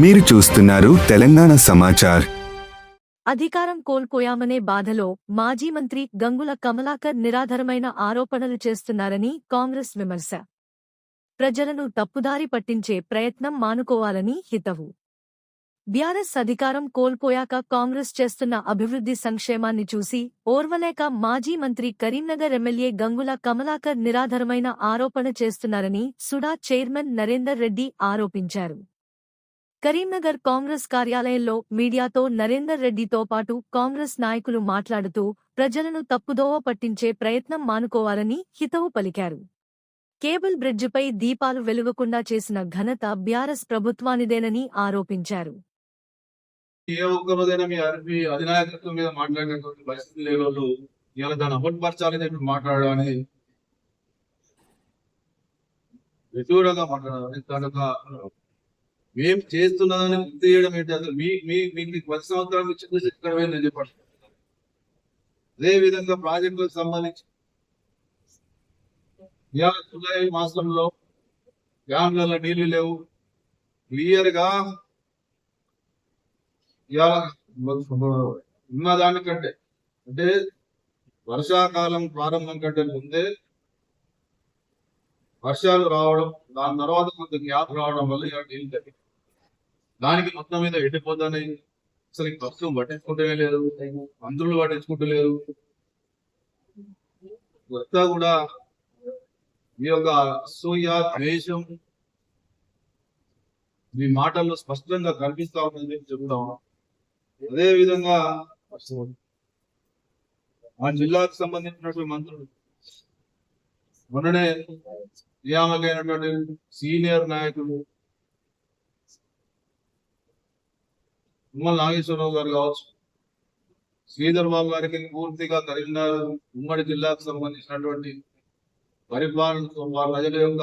మీరు చూస్తున్నారు తెలంగాణ సమాచార్. అధికారం కోల్పోయామనే బాధలో మాజీ మంత్రి గంగుల కమలాకర్ నిరాధారమైన ఆరోపణలు చేస్తున్నారని కాంగ్రెస్ విమర్శ. ప్రజలను తప్పుదారి పట్టించే ప్రయత్నం మానుకోవాలని హితవు. బీఆర్ఎస్ అధికారం కోల్పోయాక కాంగ్రెస్ చేస్తున్న అభివృద్ధి సంక్షేమాన్ని చూసి ఓర్వలేక మాజీ మంత్రి కరీంనగర్ ఎమ్మెల్యే గంగుల కమలాకర్ నిరాధారమైన ఆరోపణ చేస్తున్నారని సుడా చైర్మన్ నరేందర్ రెడ్డి ఆరోపించారు. కరీంనగర్ కాంగ్రెస్ కార్యాలయంలో మీడియాతో నరేందర్ రెడ్డితో పాటు కాంగ్రెస్ నాయకులు మాట్లాడుతూ ప్రజలను తప్పుదోవ పట్టించే ప్రయత్నం మానుకోవాలని హితవు పలికారు. కేబుల్ బ్రిడ్జిపై దీపాలు వెలుగకుండా చేసిన ఘనత బీఆర్ఎస్ ప్రభుత్వానిదేనని ఆరోపించారు. ఏ ఒక్క రోజైనా మీ అధినాయకత్వం మీద మాట్లాడినటువంటి పరిస్థితి లేని వాళ్ళు దాన్ని అమలుపరచాలని మాట్లాడడం అనేది విదూరంగా మాట్లాడాలి మేము చేస్తున్నదని గుర్తు చేయడం ఏంటి? అసలు మీ మీ మీకు పది సంవత్సరాలు ఇచ్చింది చిత్రమే నేను చెప్పాను అదే విధంగా ప్రాజెక్టులకు సంబంధించి జూలై మాసంలో డ్యాంలలో నీళ్ళు లేవు. క్లియర్గా ఇవాళ ఉన్న దానికంటే అంటే వర్షాకాలం ప్రారంభం కంటే ముందే వర్షాలు రావడం దాని తర్వాత కొంత గ్యాప్ రావడం వల్ల ఇవాళ నీళ్ళు తగ్గింది దానికి మొత్తం మీద ఎండిపోతానే అసలు ఈ ప్రస్తుతం పట్టించుకుంటూనే లేదు. మంత్రులు పట్టించుకుంటలేరు వస్తా కూడా మీ యొక్క అసూయ ద్వేషం మీ మాటల్లో స్పష్టంగా కనిపిస్తా ఉందని చెప్పి అదే విధంగా మా జిల్లాకు సంబంధించినటువంటి మంత్రులు మొన్ననే నియామకైనటువంటి సీనియర్ నాయకులు ఉమ్మల నాగేశ్వరరావు గారు కావచ్చు. శ్రీధర్ బాబు గారికి పూర్తిగా కరీంనగర్ ఉమ్మడి జిల్లాకు సంబంధించినటువంటి పరిపాలనతో ప్రజల యొక్క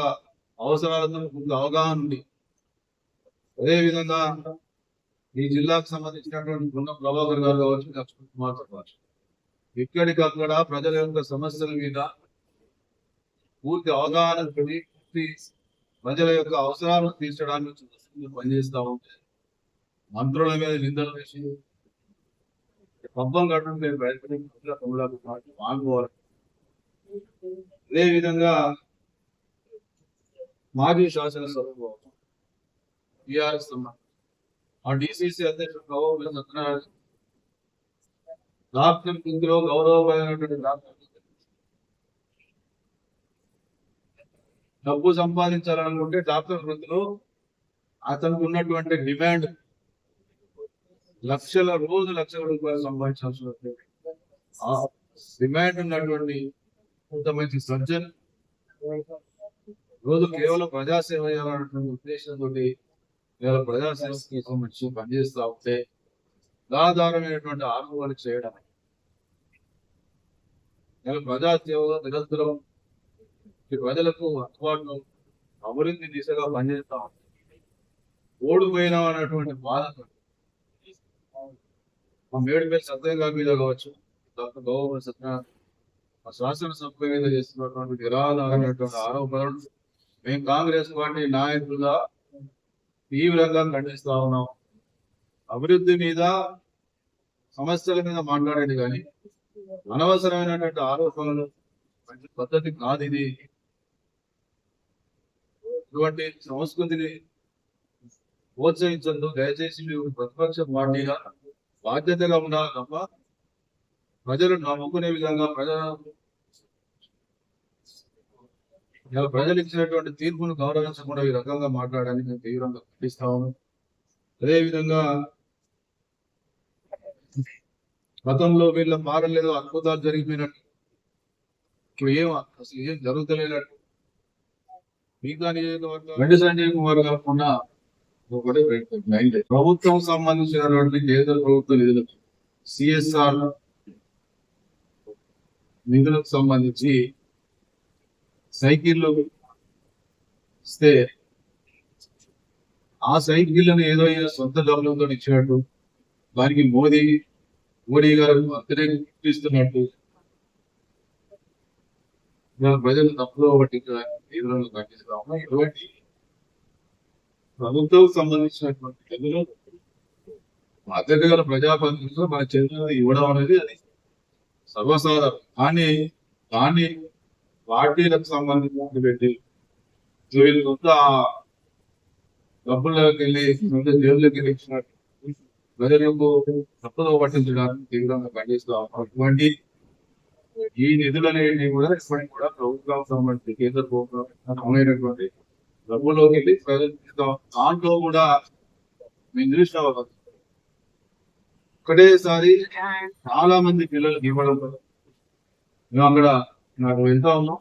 అవసరాలతో కొంత అవగాహన ఉంది. అదే విధంగా ఈ జిల్లాకు సంబంధించినటువంటి బృంద ప్రభాకర్ గారు కావచ్చు లక్ష్మణ్ కుమార్ కావచ్చు. ఇక్కడికక్కడ ప్రజల యొక్క సమస్యల మీద పూర్తి అవగాహన పూర్తి ప్రజల యొక్క అవసరాలను తీర్చడానికి పనిచేస్తా ఉంటే మంత్రుల మీద నిందలు వేసి పబ్బం కట్టడం లేదు బయటపడి మానుకోవాలి. అదే విధంగా మాజీ శాసనసభ టిఆర్ఎస్ ఆ డిసిసి అధ్యక్షుడు గౌరవ సత్యనారాయణ డాక్టర్ ఇందులో గౌరవమైనటువంటి డాక్టర్ డబ్బు సంపాదించాలనుకుంటే డాక్టర్ వృద్ధులు అతనికి ఉన్నటువంటి డిమాండ్ లక్షల రోజు లక్షల రూపాయలు సంపాదించాల్సి వస్తుంది ఆ డిమాండ్ ఉన్నటువంటి కొంతమంది మంచి సర్జన్ రోజు కేవలం ప్రజాసేవ చేయాలన్నటువంటి ఉద్దేశంతో ఇవాళ ప్రజాసేవకి సంబంధించి పనిచేస్తూ ఉంటే దాదారమైనటువంటి ఆరోగ్యాలు చేయడం. ప్రజాసేవ నిరంతరం ప్రజలకు అందుబాటులో అభివృద్ధి దిశగా పనిచేస్తా ఉంటుంది ఓడిపోయినాం అన్నటువంటి బాధతో మా మేడిపల్లి సత్యంగా మీద కావచ్చు డాక్టర్ గౌరవ సత్యనారాయణ మా శాసనసభ మీద చేస్తున్నటువంటి నిరాధారమైనటువంటి ఆరోపణలు మేము కాంగ్రెస్ పార్టీ నాయకులుగా తీవ్రంగా ఖండిస్తా ఉన్నాం. అభివృద్ధి మీద సమస్యల మీద మాట్లాడేది కానీ అనవసరమైనటువంటి ఆరోపణలు మంచి పద్ధతి కాదు ఇది. ఇటువంటి సంస్కృతిని ప్రోత్సహించద్దు దయచేసి మేము ప్రతిపక్ష పార్టీగా బాధ్యతగా ఉండాలి తప్ప ప్రజలు నమ్ముకునే విధంగా ప్రజల ప్రజలు ఇచ్చినటువంటి తీర్పును గౌరవించకుండా ఈ రకంగా మాట్లాడడానికి నేను తీవ్రంగా ఖండిస్తాము అదే విధంగా గతంలో వీళ్ళ మారలేదు అద్భుతాలు జరిగిపోయినట్టు ఇప్పుడు ఏం అసలు ఏం జరుగుతలేనట్టు. మిగతా నియోజకవర్గం వెండి సంజయ్ కుమార్ కాకుండా ఒకటి మైండ్ ప్రభుత్వం సంబంధించినటువంటి కేంద్ర ప్రభుత్వ నిధులు సిఎస్ఆర్ నిధులకు సంబంధించి సైకిళ్ళు ఇస్తే ఆ సైకిళ్ళను ఏదో సొంత డబ్బులతో ఇచ్చినట్టు దానికి మోదీ మోడీ గారు వ్యతిరేకిస్తున్నట్టు ప్రజలు తప్పులో పట్టించడానికి తీవ్రంగా ఖండిస్తా ఉన్నాం ఇటువంటి ప్రభుత్వం సంబంధించినటువంటి నిధులు బాధ్యత గల ప్రజాప్రతినిధులు మన చెందిన ఇవ్వడం అనేది అది సర్వసాధారణం. కానీ దాన్ని పార్టీలకు సంబంధించినటువంటి పెట్టి వీళ్ళు కొంత డబ్బుల్లోకి వెళ్ళి జైల్లోకి వెళ్ళి ప్రజలకు తప్పుదో పట్టించడానికి తీవ్రంగా ఖండిస్తాం అటువంటి ఈ నిధులనేవి కూడా ఇప్పటికి కూడా ప్రభుత్వం సంబంధించి కేంద్ర ప్రభుత్వం అమైనటువంటి ప్రభులోకి వెళ్ళి ప్రజలకు దాంట్లో కూడా మేము చూసిన ఒకటేసారి చాలా మంది పిల్లలకి ఇవ్వడం మేము అక్కడ నాకు వెళ్తా ఉన్నాం.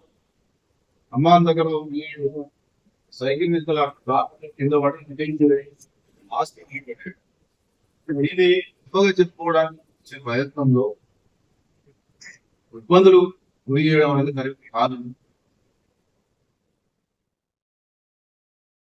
అమ్మ దగ్గర సైకిల్ మీద కింద పడి ఆస్తి ఇది ఎక్కువగా చెప్పుకోవడానికి ప్రయత్నంలో ఇబ్బందులు గురి చేయడం అనేది కాదు.